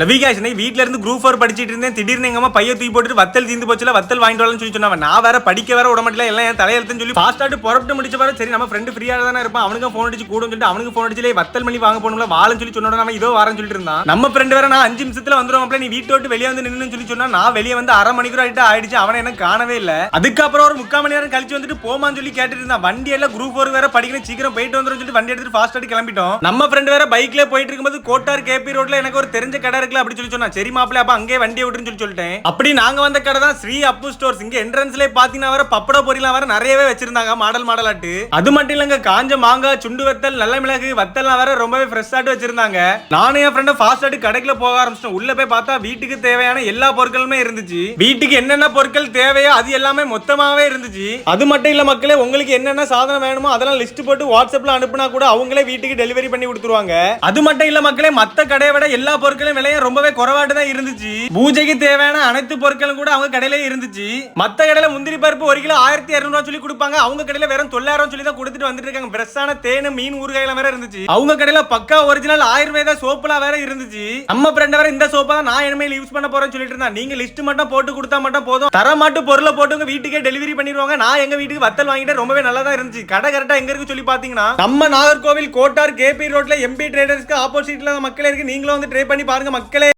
லவிகாஷ் நீ வீட்ல இருந்து குரூப் ஃபோர் படிச்சிட்டு இருந்தேன். திடீர்னு எங்க அம்மா பைய தூக்கி போட்டுட்டு வத்தல் தீந்து போச்சுல வத்தல் வாங்கிட்டு வரலாம்னு சொல்லி சொன்னாங்க. நான் வேற படிக்க வேற விட மாட்டல எல்லாம் என் தலையெழுத்துன்னு சொல்லி ஃபாஸ்ட் புறப்பட்டு முடிச்ச பாரு சரி நம்ம ஃப்ரெண்டு ஃப்ரீயா தானே இருப்பான் அவனுக்கு ஃபோன் அடிச்சு கூடும் சொல்லிட்டு அவனுக்கு ஃபோன் அடிச்சுலே வத்தல் மணி வாங்க போகணும்ல வாழும் சொல்லி சொன்னோட நம்ம இதோ வரேன் சொல்லிட்டு இருந்தான். நம்ம ஃப்ரெண்டு வேற நான் அஞ்சு நிமிஷத்துல வந்துருவாப்ல நீ வீட்டை விட்டு வெளியே வந்து நின்னு சொல்லி சொன்னா நான் வெளியே வந்து அரை மணிக்கூர் ஆயிட்டு ஆயிடுச்சு அவனை என்ன காணவே இல்ல. அதுக்கப்புறம் ஒரு முக்கால் மணி நேரம் கழிச்சு வந்துட்டு போமான்னு சொல்லி கேட்டுட்டு இருந்தான். வண்டி எல்லாம் குரூப் ஃபோர் வேற படிக்கணும் சீக்கிரம் போயிட்டு வந்துரும் சொல்லிட்டு வண்டி எடுத்துட்டு ஃபாஸ்ட் கிளம்பிட்டோம். நம்ம ஃப்ரெண்டு வேற பைக்ல போயிட்டு இருக்கும்போது கோட்டார் கேபி ரோட்ல எனக்கு ஒரு தெரிஞ்ச கடை இருக்குல்ல அப்படி சொல்லி சொன்னா சரி மாப்பிள்ள அப்ப அங்கே வண்டியை விட்டுன்னு சொல்லி சொல்லிட்டேன். அப்படி நாங்க வந்த கடை தான் ஸ்ரீ அப்பு ஸ்டோர்ஸ் இங்க என்ட்ரன்ஸ்ல பாத்தீங்கன்னா வர பப்பட பொரியலாம் வர நிறையவே வச்சிருந்தாங்க மாடல் மாடலாட்டு. அது மட்டும் இல்லங்க காஞ்ச மாங்காய் சுண்டு வத்தல் நல்ல மிளகு வத்தல்லாம் வர ரொம்பவே ஃப்ரெஷ்ஷாட்டு வச்சிருந்தாங்க. நானும் என் ஃப்ரெண்ட் ஃபாஸ்ட் ஆட்டு கடைக்குள்ள போக ஆரம்பிச்சிட்டோம். உள்ள போய் பார்த்தா வீட்டுக்கு தேவையான எல்லா பொருட்களுமே இருந்துச்சு. வீட்டுக்கு என்னென்ன பொருட்கள் தேவையோ அது எல்லாமே மொத்தமாவே இருந்துச்சு. அது மட்டும் இல்ல மக்களே உங்களுக்கு என்னென்ன சாதனம் வேணுமோ அதெல்லாம் லிஸ்ட் போட்டு வாட்ஸ்அப்ல அனுப்புனா கூட அவங்களே வீட்டுக்கு டெலிவரி பண்ணி கொடுத்துருவாங்க. அது மட்டும் இல்ல மக்களே மத்த கடையை விட எல்லா பொருட்களும் விலையும் ரொம்பவே குறைவாட்டு தான் இருந்துச்சு. பூஜைக்கு தேவையான அனைத்து பொருட்களும் கூட அவங்க கடையிலே இருந்துச்சு. மத்த கடையில முந்திரி பருப்பு ஒரு கிலோ ஆயிரத்தி இரநூறுவா சொல்லி கொடுப்பாங்க. அவங்க கடையில வெறும் தொள்ளாயிரம் சொல்லி தான் கொடுத்துட்டு வந்துட்டு இருக்காங்க. ஃப்ரெஷ்ஷான தேனு மீன் ஊறுகாயெல்லாம் வேற இருந்துச்சு. அவங்க கடையில பக்கா ஒரிஜினல் ஆயுர்வேத சோப்புலாம் வேற இருந்துச்சு. நம்ம ஃப்ரெண்ட் வேற இந்த சோப்பா தான் நான் இனிமேல் யூஸ் பண்ண போறேன்னு சொல்லிட்டு இருந்தா நீங்க லிஸ்ட் மட்டும் போட்டு கொடுத்தா மட்டும் போதும். தர மாட்டு பொருளை போட்டு உங்க வீட்டுக்கே டெலிவரி பண்ணிடுவாங்க. நான் எங்க வீட்டுக்கு வத்தல் வாங்கிட்டு ரொம்பவே நல்லா தான் இருந்துச்சு. கடை கரெக்டா எங்க இருக்கு சொல்லி பாத்தீங்கன்னா நம்ம நாகர்கோவில் கோட்டார் கேபி ரோட்ல எம்பி ட்ரேடர்ஸ்க்கு ஆப்போசிட்ல மக்களே இருக்கு. நீங்களும் வந்து ட்ரை பண்ணி பாருங்க மக்களே